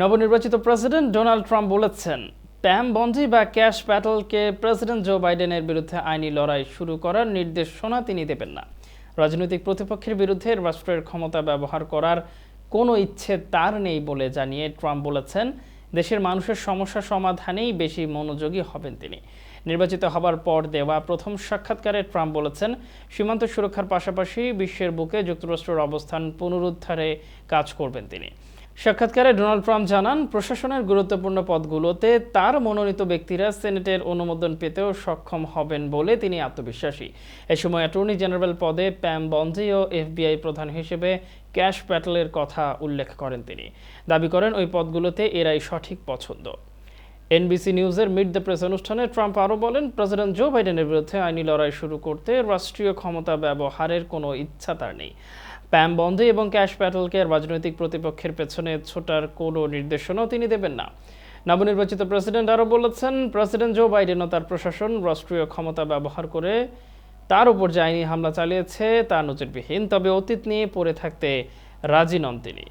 নবনির্বাচিত president Donald Trump বলেছেন, প্যাম বন্ডি বা ক্যাশ প্যাটেলকে প্রেসিডেন্ট জো বাইডেনের বিরুদ্ধে আইনি লড়াই শুরু করার নির্দেশনা তিনি দেবেন না। রাজনৈতিক প্রতিপক্ষের বিরুদ্ধে রাষ্ট্রের ক্ষমতা ব্যবহার করার কোনো ইচ্ছে তার নেই বলে জানিয়ে ট্রাম্প বলেছেন, দেশের মানুষের সমস্যা সমাধানেই বেশি মনোযোগী হবেন তিনি। নির্বাচিত হবার পর দেওয়া প্রথম সাক্ষাৎকারে ট্রাম্প বলেছেন, সীমান্ত সুরক্ষার পাশাপাশি বিশ্বের বুকে যুক্তরাষ্ট্রের অবস্থান পুনরুদ্ধারে কাজ করবেন তিনি। সাক্ষাৎকারে ডোনাল্ড ট্রাম্প জানান, প্রশাসনের গুরুত্বপূর্ণ পদগুলোতে তার মনোনীত ব্যক্তিরা সেনেটের অনুমোদন পেতেও সক্ষম হবেন বলে তিনি আত্মবিশ্বাসী। এ সময় অ্যাটর্নি জেনারেল পদে প্যাম বন্ডি ও এফবিআই প্রধান হিসেবে ক্যাশ প্যাটেলের কথা উল্লেখ করেন তিনি। দাবি করেন, ওই পদগুলোতে এরাই সঠিক পছন্দ। এনবিসি নিউজের মিড দ্য প্রেস অনুষ্ঠানে ট্রাম্প আরও বলেন, প্রেসিডেন্ট জো বাইডেনের বিরুদ্ধে আইনি লড়াই শুরু করতে রাষ্ট্রীয় ক্ষমতা ব্যবহারের কোনো ইচ্ছা তার নেই। প্যাম বন্ধে এবং ক্যাশ প্যাটেলকে রাজনৈতিক প্রতিপক্ষের পেছনে ছোটার কোনো নির্দেশনাও তিনি দেবেন না। নবনির্বাচিত প্রেসিডেন্ট আরও বলেছেন, প্রেসিডেন্ট জো বাইডেন ও তার প্রশাসন রাষ্ট্রীয় ক্ষমতা ব্যবহার করে তার উপর যে আইনি হামলা চালিয়েছে তা নজিরবিহীন, তবে অতীত নিয়ে পড়ে থাকতে রাজি নন তিনি।